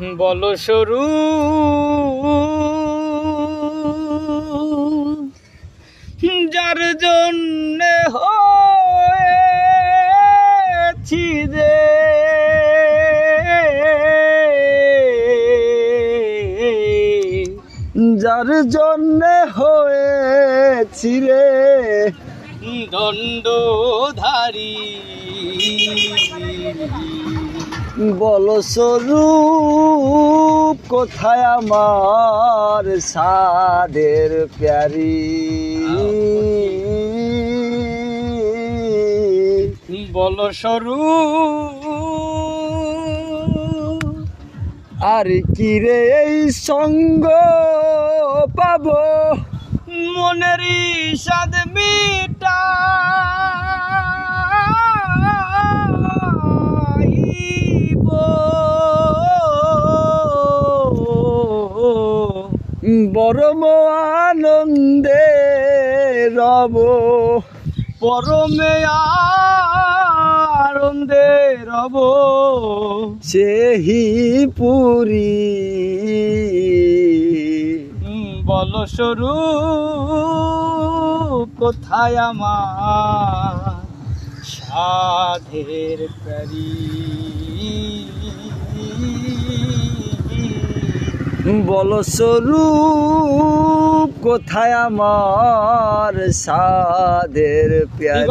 বল সরু। যার জন্য হয়েছি যে। যার জন্য হয়েছি রে। দণ্ডধারী। বল স্বরূপ, কোথায় আমার সাদের প্যারি? বল সরু আর কি রে এই সঙ্গ পাবো? মনের সাদ মিটা বরম আনন্দে রব। পরমে আনন্দে রব। সেহি পুরী। বল সরু কোথায় আমার সাধের প্যারি? বল স্বরূপ কোথায় আমার সাদের প্যারি?